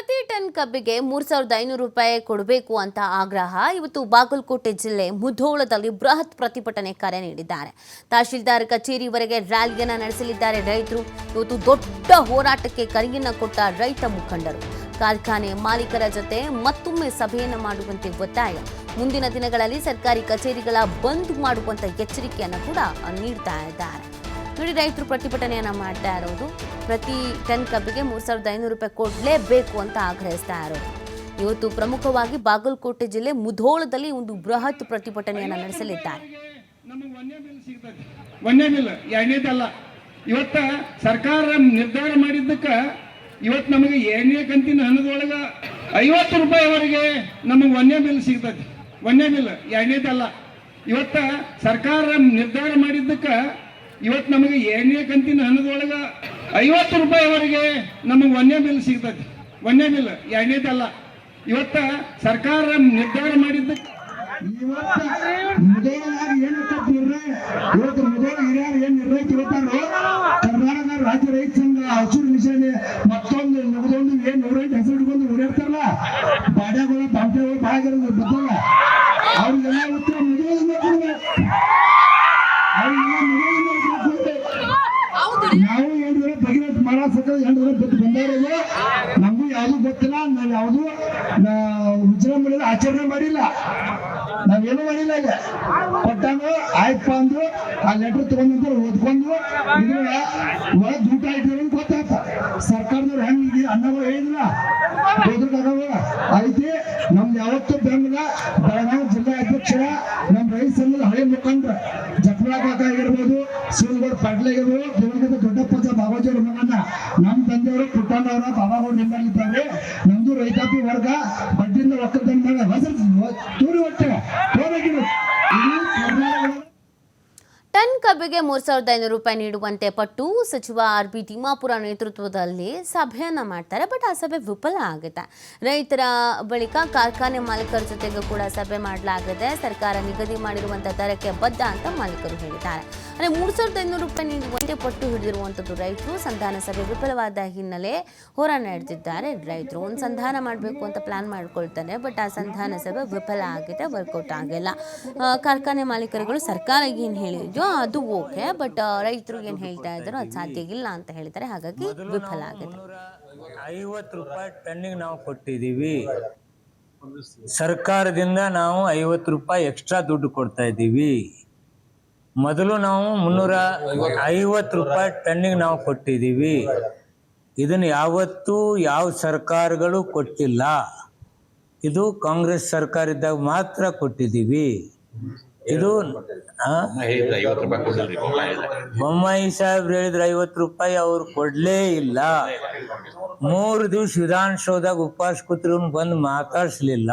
ಪ್ರತಿ ಟನ್ ಕಬ್ಬಿಗೆ ಮೂರ್ ಸಾವಿರದ ಐನೂರು ರೂಪಾಯಿ ಕೊಡಬೇಕು ಅಂತ ಆಗ್ರಹ ಇವತ್ತು ಬಾಗಲಕೋಟೆ ಜಿಲ್ಲೆ ಮುಧೋಳದಲ್ಲಿ ಬೃಹತ್ ಪ್ರತಿಭಟನೆ ಕರೆ ನೀಡಿದ್ದಾರೆ. ತಹಶೀಲ್ದಾರ್ ಕಚೇರಿವರೆಗೆ ರ್ಯಾಲಿಯನ್ನ ನಡೆಸಲಿದ್ದಾರೆ ರೈತರು. ಇವತ್ತು ದೊಡ್ಡ ಹೋರಾಟಕ್ಕೆ ಕರೆಯನ್ನ ಕೊಟ್ಟ ರೈತ ಮುಖಂಡರು. ಕಾರ್ಖಾನೆ ಮಾಲೀಕರ ಜೊತೆ ಮತ್ತೊಮ್ಮೆ ಸಭೆಯನ್ನು ಮಾಡುವಂತೆ ಒತ್ತಾಯ. ಮುಂದಿನ ದಿನಗಳಲ್ಲಿ ಸರ್ಕಾರಿ ಕಚೇರಿಗಳ ಬಂದ್ ಮಾಡುವಂತ ಎಚ್ಚರಿಕೆಯನ್ನು ಕೂಡ ನೀಡ್ತಾ ಇದ್ದಾರೆ. ನೋಡಿ ರೈತರು ಪ್ರತಿಭಟನೆಯನ್ನ ಮಾಡ್ತಾ ಇರೋದು. ಪ್ರತಿ ಟನ್ ಕಬ್ಬಿಗೆ ಮೂರು ಸಾವಿರದ ಐನೂರು ರೂಪಾಯಿ ಕೊಡಲೇಬೇಕು ಅಂತ ಆಗ್ರಹಿಸ್ತಾ ಇರೋದು ಇವತ್ತು ಪ್ರಮುಖವಾಗಿ ಬಾಗಲಕೋಟೆ ಜಿಲ್ಲೆ ಮುಧೋಳದಲ್ಲಿ ಒಂದು ಬೃಹತ್ ಪ್ರತಿಭಟನೆಯನ್ನ ನಡೆಸಲಿದ್ದಾರೆ. ಇವತ್ತ ಸರ್ಕಾರ ನಿರ್ಧಾರ ಮಾಡಿದ್ದಕ್ಕ ಇವತ್ತು ನಮಗೆ ಎರಡನೇ ಕಂತಿನ ಹಣದೊಳಗ ಐವತ್ತು ರೂಪಾಯಿವರೆಗೆ ನಮಗೆ ವನ್ಯ ಬಿಲ್ ಸಿಗ್ತದೆ. ವನ್ಯ ಬಿಲ್ ಎರಡನೇದಲ್ಲ. ಇವತ್ತ ಸರ್ಕಾರ ನಿರ್ಧಾರ ಮಾಡಿದ್ದಕ್ಕ ಇವತ್ತು ನಮಗೆ ಏನೇ ಕಂತಿನ ಹಣದೊಳಗ ಐವತ್ತು ರೂಪಾಯಿವರೆಗೆ ನಮಗೆ ಒಂದೇ ಬಿಲ್ ಸಿಗ್ತದೆ ಒಂದೇ ಬಿಲ್ ಎರಡನೇದಲ್ಲ. ಇವತ್ತ ಸರ್ಕಾರ ನಿರ್ಧಾರ ಮಾಡಿದ್ದು ಇವತ್ತು ಮುದೋಳ ಹಿರಿಯರು ಏನ್ ನಿರ್ಣಯ ತಿಳ್ತಾರೋ ಕರ್ನಾಟಕ ರಾಜ್ಯ ರೈತ ಸಂಘ ಹಸಿರು ಮಿಷನ್ ಮತ್ತೊಂದು ಮುಗಿದೊಂದು ಏನ್ ನೂರೈದು ಹೆಸರು ಹಿಡ್ಕೊಂಡು ಓಡಾಡ್ತಾರಲ್ಲ ಬಾಡ್ಯಾಗಳು ಬಾಂಬೆಗಳು ಬಾಗಿರೋದು ಬದ್ದಲ್ಲ ಅವ್ರಿಗೆಲ್ಲ ಉತ್ತರ ಮುದೋಳಿಂದ ಕೊಡ್ಬೇಕು ಅವ್ರಿಗೆಲ್ಲ ಮುದೋಳಿಂದ ಕೊಡ್ಬೇಕು ನಾವು ಹೇಳಿದ್ರೆ ಭಗೀರಥ ಮಹಾರಾಷ್ಟ್ರ ಎಂಟು ದಿನ ಬಿಟ್ಟು ಬಂದವರಿಗೆ ನಮಗೂ ಯಾವುದು ಗೊತ್ತಿಲ್ಲ ನಾವು ಯಾವುದು ವಿಚಾರ ಮಾಡಿಲ್ಲ ಆಚರಣೆ ಮಾಡಿಲ್ಲ. ನಾವೇನು ಮಾಡಿಲ್ಲ ಈಗ. ಕೊಟ್ಟಾಗ ಆಯ್ತಪ್ಪ ಅಂದ್ರು, ಆ ಲೆಟರ್ ತಗೊಂಡ್ರೆ ಓದ್ಕೊಂಡು ಇದ್ರ ದುಡ್ಡು ಊಟ ಇಟ್ಟಿರೋ ಗೊತ್ತಾಯ್ತ. ಸರ್ಕಾರದವ್ರು ಹೆಂಗೆ ಅನ್ನೋ ಹೇಳಿದ್ರ ಹೋದ್ರದಾಗ ಐತಿ. ನಮ್ದು ಯಾವತ್ತೂ ಬೆಂಬಲ. ಬೆಳಗಾವಿ ಜಿಲ್ಲಾ ಅಧ್ಯಕ್ಷರ ನಮ್ಮ ರೈತ ಸಂಘದ ಹಳೆ ಮುಖಂಡ್ರ. ಜಕ್ರಾ ಕಾಕ ಆಗಿರ್ಬೋದು ಶಿವಗೌಡ ಪಾಟೀಲ್ ಆಗಿರ್ಬೋದು ದಿವಂಗತ ದೊಡ್ಡಪ್ಪ ಅವ್ರ ಮಗನ. ನಮ್ಮ ತಂದೆಯವರು ಪುಟ್ಟಣ್ಣವರ ಬಾಬಾಗಳು ನಿಮ್ಮಲ್ಲಿದ್ದಾರೆ ನಮ್ದು ರೈತಾಪಿ ವರ್ಗ ಬಡ್ಡಿಯಿಂದ ಒಕ್ಕದಂಡ ಹೊಸ ತೂರಿ ಹೊಟ್ಟೆ ಕಬ್ಬಿಗೆ ಮೂರು ಸಾವಿರದ ಐನೂರು ರೂಪಾಯಿ ನೀಡುವಂತೆ ಪಟ್ಟು ಸಚಿವ ಆರ್ ಬಿ ತಿಮ್ಮಾಪುರ ನೇತೃತ್ವದಲ್ಲಿ ಸಭೆಯನ್ನು ಮಾಡ್ತಾರೆ, ಬಟ್ ಆ ಸಭೆ ವಿಫಲ ಆಗುತ್ತೆ. ರೈತರ ಬಳಿಕ ಕಾರ್ಖಾನೆ ಮಾಲೀಕರ ಜೊತೆಗೂ ಕೂಡ ಸಭೆ ಮಾಡಲಾಗಿದೆ ಸರ್ಕಾರ ನಿಗದಿ ಮಾಡಿರುವಂಥ ದರಕ್ಕೆ ಬದ್ಧ ಅಂತ ಮಾಲೀಕರು ಹೇಳಿದ್ದಾರೆ. ಅಂದರೆ ಮೂರು ಸಾವಿರದ ಐನೂರು ರೂಪಾಯಿ ನೀಡುವಂತೆ ಪಟ್ಟು ಹಿಡಿದಿರುವಂಥದ್ದು ರೈತರು, ಸಂಧಾನ ಸಭೆ ವಿಫಲವಾದ ಹಿನ್ನೆಲೆ ಹೋರಾಟ ನಡೆದಿದ್ದಾರೆ. ರೈತರು ಒಂದು ಸಂಧಾನ ಮಾಡಬೇಕು ಅಂತ ಪ್ಲಾನ್ ಮಾಡ್ಕೊಳ್ತಾರೆ, ಬಟ್ ಆ ಸಂಧಾನ ಸಭೆ ವಿಫಲ ಆಗಿದೆ ವರ್ಕೌಟ್ ಆಗಿಲ್ಲ. ಕಾರ್ಖಾನೆ ಮಾಲೀಕರುಗಳು ಸರ್ಕಾರ ಏನು ಹೇಳಿದ್ಯೋ ಅದು ಓಕೆ ಬಟ್ ರೈತರು ಏನು ಹೇಳ್ತಾ ಇದ್ದಾರೋ ಅದು ಸಾಧ್ಯ ಇಲ್ಲ ಅಂತ ಹೇಳ್ತಾರೆ ಹಾಗಾಗಿ ವಿಫಲ ಆಗಿದೆ. ಐವತ್ತು ರೂಪಾಯಿ ಟನ್ನಿಗೆ ನಾವು ಕೊಟ್ಟಿದ್ದೀವಿ. ಸರ್ಕಾರದಿಂದ ನಾವು ಐವತ್ತು ರೂಪಾಯಿ ಎಕ್ಸ್ಟ್ರಾ ದುಡ್ಡು ಕೊಡ್ತಾ ಇದ್ದೀವಿ. ಮೊದಲು ನಾವು ಮುನ್ನೂರ ಐವತ್ತು ರೂಪಾಯಿ ಟನ್ನಿಗೆ ನಾವು ಕೊಟ್ಟಿದ್ದೀವಿ. ಇದನ್ನು ಯಾವತ್ತೂ ಯಾವ ಸರ್ಕಾರಗಳು ಕೊಟ್ಟಿಲ್ಲ. ಇದು ಕಾಂಗ್ರೆಸ್ ಸರ್ಕಾರ ಇದ್ದಾಗ ಮಾತ್ರ ಕೊಟ್ಟಿದ್ದೀವಿ. ಇದು ಬೊಮ್ಮಾಯಿ ಸಾಹೇಬ್ರು ಹೇಳಿದ್ರೆ ಐವತ್ತು ರೂಪಾಯಿ ಅವ್ರು ಕೊಡ್ಲೇ ಇಲ್ಲ. ಮೂರು ದಿವಸ ವಿಧಾನಸೌಧಾಗ ಉಪವಾಸ ಕೂತ್ರು ಬಂದು ಮಾತಾಡ್ಸ್ಲಿಲ್ಲ.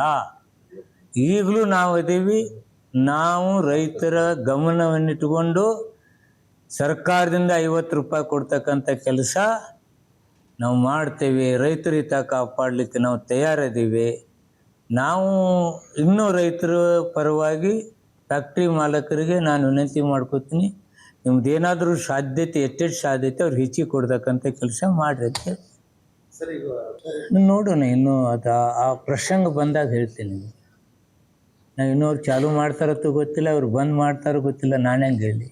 ಈಗಲೂ ನಾವು ಇದೀವಿ. ನಾವು ರೈತರ ಗಮನವನ್ನಿಟ್ಟುಕೊಂಡು ಸರ್ಕಾರದಿಂದ ಐವತ್ತು ರೂಪಾಯಿ ಕೊಡ್ತಕ್ಕಂಥ ಕೆಲಸ ನಾವು ಮಾಡ್ತೇವೆ. ರೈತರ ಹಿತ ಕಾಪಾಡಲಿಕ್ಕೆ ನಾವು ತಯಾರಿದ್ದೀವಿ. ನಾವು ಇನ್ನೂ ರೈತರ ಪರವಾಗಿ ಫ್ಯಾಕ್ಟ್ರಿ ಮಾಲಕರಿಗೆ ನಾನು ವಿನಂತಿ ಮಾಡ್ಕೋತೀನಿ ನಿಮ್ದು ಏನಾದರೂ ಸಾಧ್ಯತೆ ಎಷ್ಟೆಷ್ಟು ಸಾಧ್ಯತೆ ಅವ್ರು ಹೆಚ್ಚಿ ಕೊಡ್ತಕ್ಕಂಥ ಕೆಲಸ ಮಾಡ್ರಿ ಅಂತ ಹೇಳಿ. ನೋಡೋಣ ಇನ್ನು ಅದು ಆ- ಪ್ರಸಂಗ ಬಂದಾಗ ಹೇಳ್ತೀನಿ ನಾ ನಾವು ಇನ್ನೂ ಅವ್ರು ಚಾಲೂ ಮಾಡ್ತಾರತ್ತೋ ಗೊತ್ತಿಲ್ಲ ಅವ್ರು ಬಂದ್ ಮಾಡ್ತಾರೋ ಗೊತ್ತಿಲ್ಲ ನಾನು ಹೆಂಗೆ ಹೇಳಿ.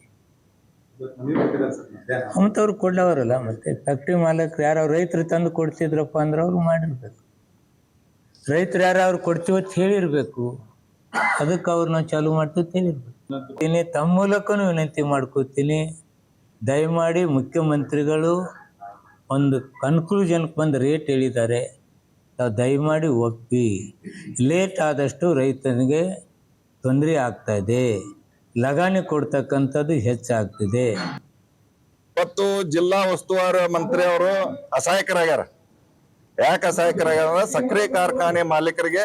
ಮತ್ತೆ ಅವ್ರು ಕೊಡ್ಲವರಲ್ಲ ಮತ್ತೆ ಫ್ಯಾಕ್ಟ್ರಿ ಮಾಲಕರು ಯಾರು ರೈತರು ತಂದು ಕೊಡ್ತಿದ್ರಪ್ಪ ಅಂದ್ರೆ ಅವ್ರು ಮಾಡಿರ್ಬೇಕು. ರೈತರು ಯಾರು ಅವ್ರು ಕೊಡ್ತೀವತ್ತು ಹೇಳಿರ್ಬೇಕು. ಅದಕ್ಕೆ ಅವ್ರು ನಾವು ಚಾಲು ಹೇಳಿರ್ಬೇಕು ಇನ್ನು ತಮ್ಮ ಮೂಲಕನೂ ವಿನಂತಿ ಮಾಡ್ಕೋತೀನಿ. ದಯಮಾಡಿ ಮುಖ್ಯಮಂತ್ರಿಗಳು ಒಂದು ಕನ್ಕ್ಲೂಷನ್ಗೆ ಬಂದು ರೇಟ್ ಹೇಳಿದ್ದಾರೆ. ನಾವು ದಯಮಾಡಿ ಒಪ್ಪಿ. ಲೇಟ್ ಆದಷ್ಟು ರೈತನಿಗೆ ತೊಂದರೆ ಆಗ್ತಾ ಇದೆ. ಲಗಾಣಿ ಕೊಡ್ತಕ್ಕಂಥದ್ದು ಹೆಚ್ಚಾಗ್ತಿದೆ. ಇವತ್ತು ಜಿಲ್ಲಾ ಉಸ್ತುವಾರಿ ಮಂತ್ರಿ ಅವರು ಅಸಹಾಯಕರಾಗ್ಯಾರ. ಯಾಕೆ ಅಸಹಾಯಕರಾಗ್ಯಾರ ಸಕ್ಕರೆ ಕಾರ್ಖಾನೆ ಮಾಲೀಕರಿಗೆ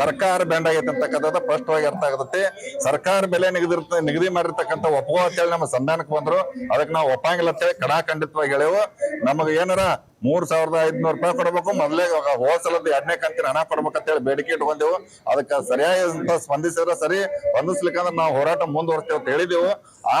ಸರ್ಕಾರ ಬೆಂಡ್ ಆಗೈತೆ ಅಂತಕ್ಕಂಥದ್ದು ಸ್ಪಷ್ಟವಾಗಿ ಅರ್ಥ ಆಗುತ್ತೆ. ಸರ್ಕಾರ ಬೆಲೆ ನಿಗದಿ ನಿಗದಿ ಮಾಡಿರ್ತಕ್ಕಂಥ ಒಪ್ಪುವ ಅಂತೇಳಿ ನಮ್ಮ ಸಂಧಾನಕ್ಕೆ ಬಂದ್ರು. ಅದಕ್ಕೆ ನಾವು ಒಪ್ಪಂಗಿಲ್ಲ ಅಂತೇಳಿ ಕಡಾಖಂಡಿತವಾಗಿ ಹೇಳೇವು. ನಮಗೆ ಏನಾರ ಮೂರ್ ಸಾವಿರದ ಐದ್ನೂರು ರೂಪಾಯಿ ಕೊಡ್ಬೇಕು. ಮೊದಲೇ ಹೋಸಲದ ಎರಡನೇ ಕಂತಿನ ಹಣ ಕೊಡ್ಬೇಕಂತ ಹೇಳಿ ಬೇಡಿಕೆ ಇಟ್ಕೊಂಡೆವು. ಅದಕ್ಕೆ ಸರಿಯಾಗಿ ಸ್ಪಂದಿಸಿದ್ರೆ ಸರಿ ಸ್ಪಂದಿಸ್ಲಿಕ್ಕಂದ್ರೆ ನಾವು ಹೋರಾಟ ಮುಂದುವರ್ಸ್ತೇವೆ ಅಂತ ಹೇಳಿದೆವು.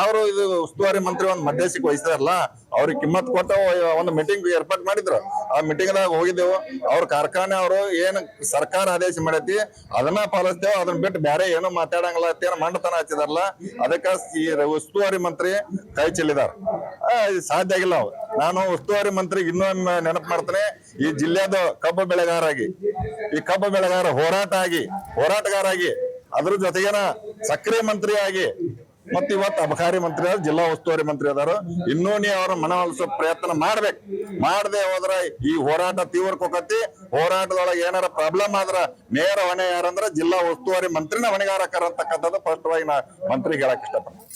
ಅವರು ಇದು ಉಸ್ತುವಾರಿ ಮಂತ್ರಿ ಒಂದು ಮಧ್ಯಸ್ಥಿಕೆ ವಹಿಸಿದಾರಲ್ಲ ಅವ್ರಿಗೆ ಕಿಮ್ಮತ್ ಕೊಟ್ಟು ಒಂದು ಮೀಟಿಂಗ್ ಏರ್ಪಾಟ್ ಮಾಡಿದ್ರು. ಆ ಮೀಟಿಂಗ್ ದಾಗ ಹೋಗಿದ್ದೆವು. ಅವ್ರ ಕಾರ್ಖಾನೆ ಅವರು ಏನು ಸರ್ಕಾರ ಆದೇಶ ಮಾಡೈತಿ, ಅದನ್ನ ಪಾಲಿಸ್ತೇವೆ ಅದನ್ನ ಬಿಟ್ಟು ಬೇರೆ ಏನು ಮಾತಾಡಂಗಿಲ್ಲ. ಏನೋ ಮಂಡತನ ಹಚ್ಚಿದಾರಲ್ಲ, ಅದಕ್ಕೆ ಈ ಉಸ್ತುವಾರಿ ಮಂತ್ರಿ ಕೈ ಚೆಲ್ಲಿದಾರ. ಸಾಧ್ಯ ಆಗಿಲ್ಲ ಅವು ನಾನು ಉಸ್ತುವಾರಿ ಮಂತ್ರಿಗೆ ಇನ್ನೊಮ್ಮೆ ನೆನಪು ಮಾಡ್ತೇನೆ, ಈ ಜಿಲ್ಲೆಯದು ಕಬ್ಬು ಬೆಳೆಗಾರಾಗಿ ಈ ಕಬ್ಬು ಬೆಳೆಗಾರ ಹೋರಾಟ ಆಗಿ ಹೋರಾಟಗಾರ ಆಗಿ ಅದ್ರ ಜೊತೆಗೇನ ಸಕ್ರಿಯ ಮಂತ್ರಿ ಆಗಿ, ಮತ್ತ ಇವತ್ತು ಅಬಕಾರಿ ಮಂತ್ರಿ ಆದ, ಜಿಲ್ಲಾ ಉಸ್ತುವಾರಿ ಮಂತ್ರಿ ಅದಾರು ಇನ್ನೂ ನೀ ಅವ್ರ ಮನವೊಲಿಸೋ ಪ್ರಯತ್ನ ಮಾಡ್ಬೇಕು. ಮಾಡದೆ ಹೋದ್ರ ಈ ಹೋರಾಟ ತೀವ್ರಕೋಕತಿ ಹೋರಾಟದೊಳಗೆ ಏನಾರ ಪ್ರಾಬ್ಲಮ್ ಆದ್ರ ನೇರ ಹೊಣೆ ಯಾರಂದ್ರ ಜಿಲ್ಲಾ ಉಸ್ತುವಾರಿ ಮಂತ್ರಿನ ಹೊಣೆಗಾರ ಅಂತಕ್ಕಂಥದ್ದು ಸ್ಪಷ್ಟವಾಗಿ ನಾ ಮಂತ್ರಿಗೆ ಹೇಳಕ್ ಇಷ್ಟಪಡ್ತೀನಿ.